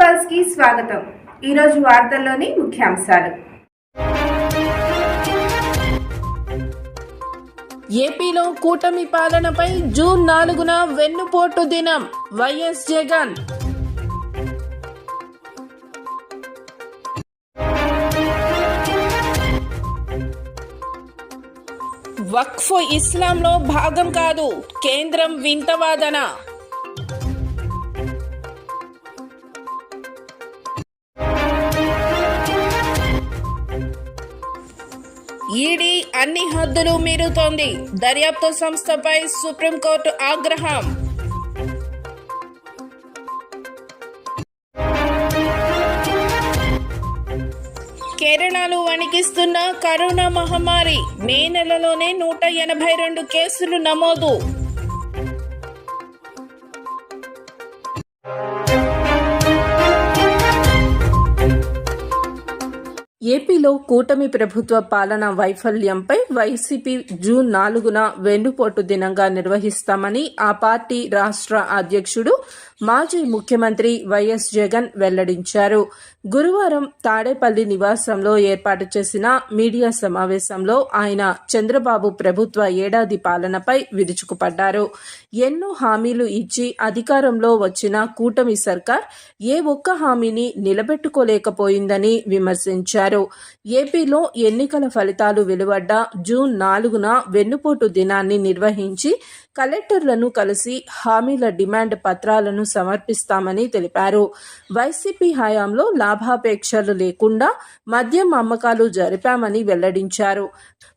పల్స్కి స్వాగతం. ఈరోజు వార్తల్లోని ముఖ్యాంశాలు. ఏపీలో కూటమి పాలనపై జూన్ నాలుగున వెన్నుపోటు దినం. వైఎస్ జగన్. వక్ఫ్ ఇస్లాంలో భాగం కాదు. కేంద్రం వింతవాదన ఈడీ అన్ని హద్దులు మీరుతోంది. దర్యాప్తు సంస్థపై సుప్రీంకోర్టు ఆగ్రహం. కేరళలో వణికిస్తున్న కరోనా మహమ్మారి మే నెలలోనే నూట ఎనభై రెండు కేసులు నమోదు. ఏపీలో కూటమి ప్రభుత్వ పాలన వైఫల్యంపై వైసీపీ జూన్ నాలుగున వెన్నుపోటు దినంగా నిర్వహిస్తామని ఆ పార్టీ రాష్ట్ర అధ్యక్షుడు మాజీ ముఖ్యమంత్రి వైఎస్ జగన్ వెల్లడించారు. గురువారం తాడేపల్లి నివాసంలో ఏర్పాటు చేసిన మీడియా సమావేశంలో ఆయన చంద్రబాబు ప్రభుత్వ ఏడాది పాలనపై విరుచుకుపడ్డారు. ఎన్నో హామీలు ఇచ్చి అధికారంలో వచ్చిన కూటమి సర్కార్ ఏ ఒక్క హామీని నిలబెట్టుకోలేకపోయిందని విమర్శించారు. ఏపీలో ఎన్నికల ఫలితాలు వెలువడ్డ జూన్ నాలుగున వెన్నుపోటు దినాన్ని నిర్వహించి కలెక్టర్లను కలిసి హామీల డిమాండ్ పత్రాలను సమర్పిస్తామని తెలిపారు. వైసీపీ హయాంలో లాభాపేక్షలు లేకుండా మద్యం అమ్మకాలు జరిపామని వెల్లడించారు.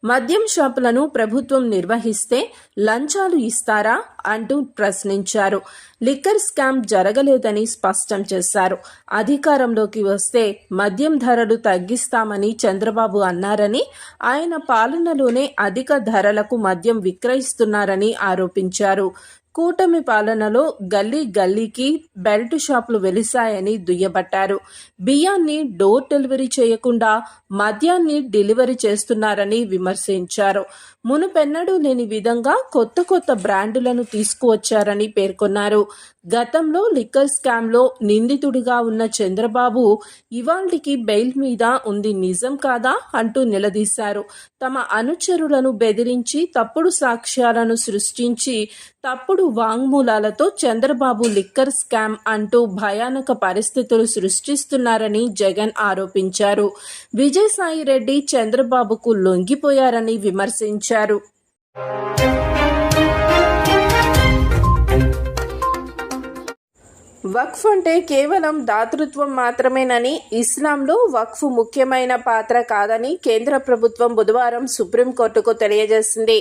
మద్యం షాపులను ప్రభుత్వం నిర్వహిస్తే లంచాలు ఇస్తారా అంటూ ప్రశ్నించారు. లిక్కర్ స్కామ్ జరగలేదని స్పష్టం చేశారు. అధికారంలోకి వస్తే మద్యం ధరలు తగ్గిస్తామని చంద్రబాబు అన్నారని ఆయన పాలనలోనే అధిక ధరలకు మద్యం విక్రయిస్తున్నారని ఆరోపించారు. ఆరోపించారు. కూటమి పాలనలో గల్లీ గల్లీకి బెల్ట్ షాపులు వెలిశాయని దుయ్యబట్టారు. బియ్యాన్ని డోర్ డెలివరీ చేయకుండా మద్యాన్ని డెలివరీ చేస్తున్నారని విమర్శించారు. మునుపెన్నడూ లేని విధంగా కొత్త కొత్త బ్రాండులను తీసుకువచ్చారని పేర్కొన్నారు. గతంలో లిక్కర్ స్కామ్లో నిందితుడిగా ఉన్న చంద్రబాబు ఇవాల్టికి బెయిల్ మీద ఉంది నిజం కాదా అంటూ నిలదీశారు. తమ అనుచరులను బెదిరించి తప్పుడు సాక్ష్యాలను సృష్టించి తప్పుడు వాంగ్మూలాలతో చంద్రబాబు లిక్కర్ స్కామ్ అంటూ భయానక పరిస్థితులు సృష్టిస్తున్నారని జగన్ ఆరోపించారు. విజయసాయి రెడ్డి చంద్రబాబుకు లొంగిపోయారని విమర్శించారు. వక్ఫ్ అంటే కేవలం దాతృత్వం మాత్రమేనని ఇస్లాంలో వక్ఫ్ ముఖ్యమైన పాత్ర కాదని కేంద్ర ప్రభుత్వం బుధవారం సుప్రీంకోర్టుకు తెలియజేసింది.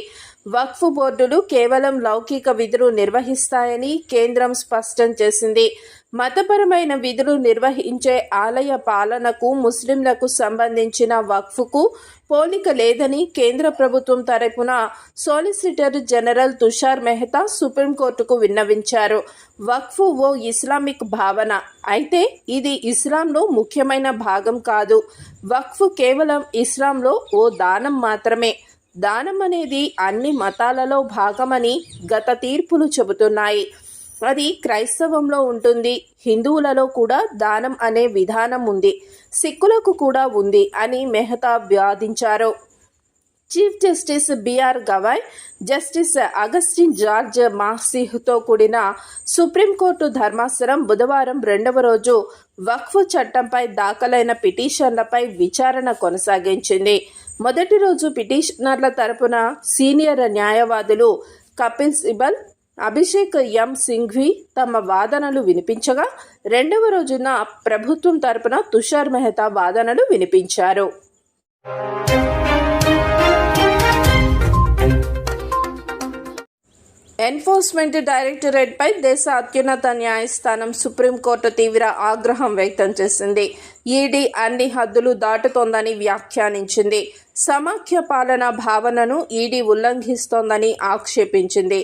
వక్ఫ్ బోర్డులు కేవలం లౌకిక విధులు నిర్వహిస్తాయని కేంద్రం స్పష్టం చేసింది. మతపరమైన విధులు నిర్వహించే ఆలయ పాలనకు ముస్లింలకు సంబంధించిన వక్ఫ్కు పోలిక లేదని కేంద్ర ప్రభుత్వం తరపున సోలిసిటర్ జనరల్ తుషార్ మెహతా సుప్రీంకోర్టుకు విన్నవించారు. వక్ఫ్ ఓ ఇస్లామిక్ భావన. అయితే ఇది ఇస్లాంలో ముఖ్యమైన భాగం కాదు. వక్ఫ్ కేవలం ఇస్లాంలో ఓ దానం మాత్రమే. దానం అనేది అన్ని మతాలలో భాగమని గత తీర్పులు చెబుతున్నాయి. అది క్రైస్తవంలో ఉంటుంది. హిందువులలో కూడా దానం అనే విధానం ఉంది. సిక్కులకు కూడా ఉంది అని మెహతా వాదించారు chief justice BR Gavai justice Augustine George మాసిహ్తో కూడిన సుప్రీంకోర్టు ధర్మాసనం బుధవారం రెండవ రోజు వక్ఫ్ చట్టంపై దాఖలైన పిటిషన్లపై విచారణ కొనసాగించింది. మొదటి రోజు పిటిషనర్ల తరపున సీనియర్ న్యాయవాదులు కపిల్ సిబల్ అభిషేక్ ఎం సింఘ్వి తమ వాదనలు వినిపించగా రెండవ రోజున ప్రభుత్వం తరపున తుషార్ మెహతా వాదనలు వినిపించారు. ఎన్ఫోర్స్మెంట్ డైరెక్టరేట్ పై దేశ అత్యున్నత న్యాయస్థానం సుప్రీంకోర్టు తీవ్ర ఆగ్రహం వ్యక్తం చేసింది. ఈడీ అన్ని హద్దులు దాటుతోందని వ్యాఖ్యానించింది. సమాఖ్య పాలన భావనను ఈడీ ఉల్లంఘిస్తోందని ఆక్షేపించింది.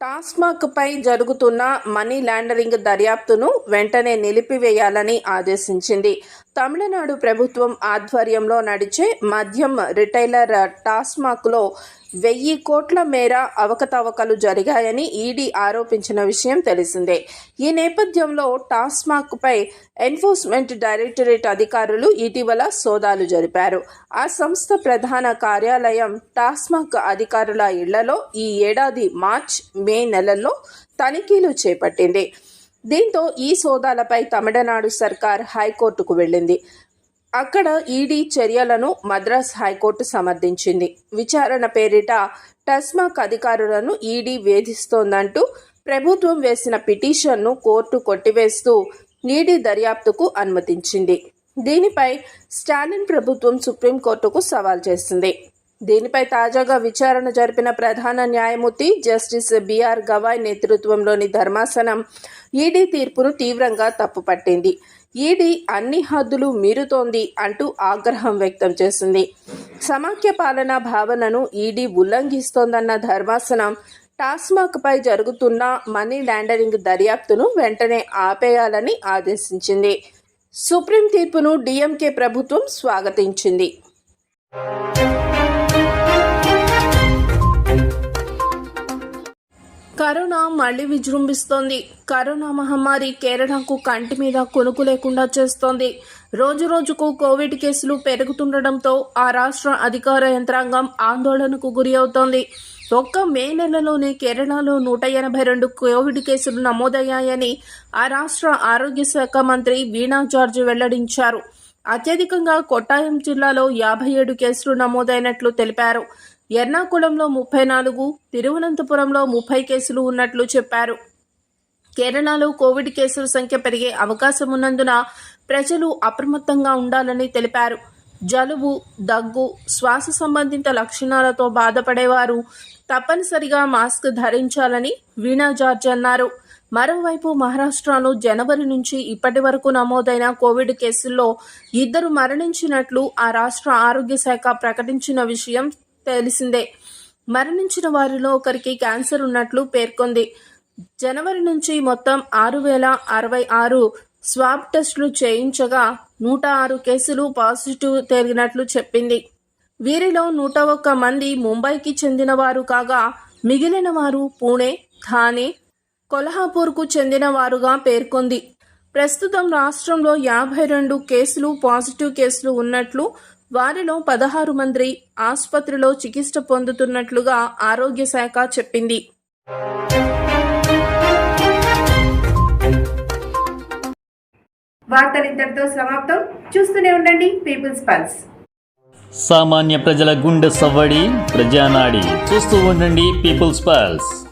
టాస్మాక్ పై జరుగుతున్న మనీ లాండరింగ్ దర్యాప్తును వెంటనే నిలిపివేయాలని ఆదేశించింది. తమిళనాడు ప్రభుత్వం ఆధ్వర్యంలో నడిచే మద్యం రిటైలర్ టాస్మాక్లో వెయ్యి కోట్ల మేర అవకతవకలు జరిగాయని ఈడీ ఆరోపించిన విషయం తెలిసిందే. ఈ నేపథ్యంలో టాస్మాక్పై ఎన్ఫోర్స్మెంట్ డైరెక్టరేట్ అధికారులు ఇటీవల సోదాలు జరిపారు. ఆ సంస్థ ప్రధాన కార్యాలయం టాస్మాక్ అధికారుల ఇళ్ళలో ఈ ఏడాది మార్చ్ మే నెలల్లో తనిఖీలు చేపట్టింది. దీంతో ఈ సోదాలపై తమిళనాడు సర్కార్ హైకోర్టుకు వెళ్ళింది. అక్కడ ఈడీ చర్యలను మద్రాస్ హైకోర్టు సమర్థించింది. విచారణ పేరిట టస్మాక్ అధికారులను ఈడీ వేధిస్తోందంటూ ప్రభుత్వం వేసిన పిటిషన్ను కోర్టు కొట్టివేస్తూ ఈడీ దర్యాప్తుకు అనుమతించింది. దీనిపై స్టాలిన్ ప్రభుత్వం సుప్రీంకోర్టుకు సవాల్ చేసింది. దీనిపై తాజాగా విచారణ జరిపిన ప్రధాన న్యాయమూర్తి జస్టిస్ బిఆర్ గవాయ్ నేతృత్వంలోని ధర్మాసనం ఈడీ తీర్పును తీవ్రంగా తప్పుపట్టింది. ఈడీ అన్ని హద్దులు మీరుతోంది అంటూ ఆగ్రహం వ్యక్తం చేసింది. సమాఖ్య పాలనా భావనను ఈడీ ఉల్లంఘిస్తోందన్న ధర్మాసనం టాస్మాక్పై జరుగుతున్న మనీ లాండరింగ్ దర్యాప్తును వెంటనే ఆపేయాలని ఆదేశించింది. సుప్రీం తీర్పును డీఎంకే ప్రభుత్వం స్వాగతించింది. కరోనా మళ్ళీ విజృంభిస్తోంది. కరోనా మహమ్మారి కేరళకు కంటి మీద కొనుకు లేకుండా చేస్తోంది. రోజు రోజుకు కోవిడ్ కేసులు పెరుగుతుండటంతో ఆ రాష్ట్ర అధికార యంత్రాంగం ఆందోళనకు గురి అవుతోంది. ఒక్క మే నెలలోనే కేరళలో నూట ఎనభై రెండు కోవిడ్ కేసులు నమోదయ్యాయని ఆ రాష్ట్ర ఆరోగ్య శాఖ మంత్రి వీణా జార్జ్ వెల్లడించారు. అత్యధికంగా కొట్టాయం జిల్లాలో యాభై ఏడు కేసులు నమోదైనట్లు తెలిపారు. ఎర్నాకుళంలో ముప్పై నాలుగు తిరువనంతపురంలో ముప్పై కేసులు ఉన్నట్లు చెప్పారు. కేరళలో కోవిడ్ కేసుల సంఖ్య పెరిగే అవకాశం ఉన్నందున ప్రజలు అప్రమత్తంగా ఉండాలని తెలిపారు. జలుబు దగ్గు శ్వాస సంబంధిత లక్షణాలతో బాధపడేవారు తప్పనిసరిగా మాస్క్ ధరించాలని వీణా జార్జ్ అన్నారు. మరోవైపు మహారాష్ట్రలో జనవరి నుంచి ఇప్పటి వరకు నమోదైన కోవిడ్ కేసుల్లో ఇద్దరు మరణించినట్లు ఆ రాష్ట్ర ఆరోగ్య శాఖ ప్రకటించిన విషయం తెలిసిందే. మరణించిన వారిలో ఒకరికి క్యాన్సర్ ఉన్నట్లు పేర్కొంది. జనవరి నుంచి మొత్తం ఆరు వేల అరవై ఆరు స్వాబ్ టెస్టులు చేయించగా నూట ఆరు కేసులు పాజిటివ్ తేలినట్లు చెప్పింది. వీరిలో నూట ఒక్క మంది ముంబైకి చెందిన వారు కాగా మిగిలిన వారు పూణే థానే కొల్హాపూర్కు చెందిన వారుగా పేర్కొంది. ప్రస్తుతం రాష్ట్రంలో యాభై రెండు కేసులు పాజిటివ్ కేసులు ఉన్నట్లు వారిలో పదహారు మంది ఆసుపత్రిలో చికిత్స పొందుతున్నట్లుగా ఆరోగ్య శాఖ చెప్పింది. సమాప్తం. చూస్తూనే ఉండండి పీపుల్స్ పల్స్ సామాన్య ప్రజల గుండె సవ్వడి ప్రజానాడి. చూస్తూ ఉండండి పీపుల్స్ పల్స్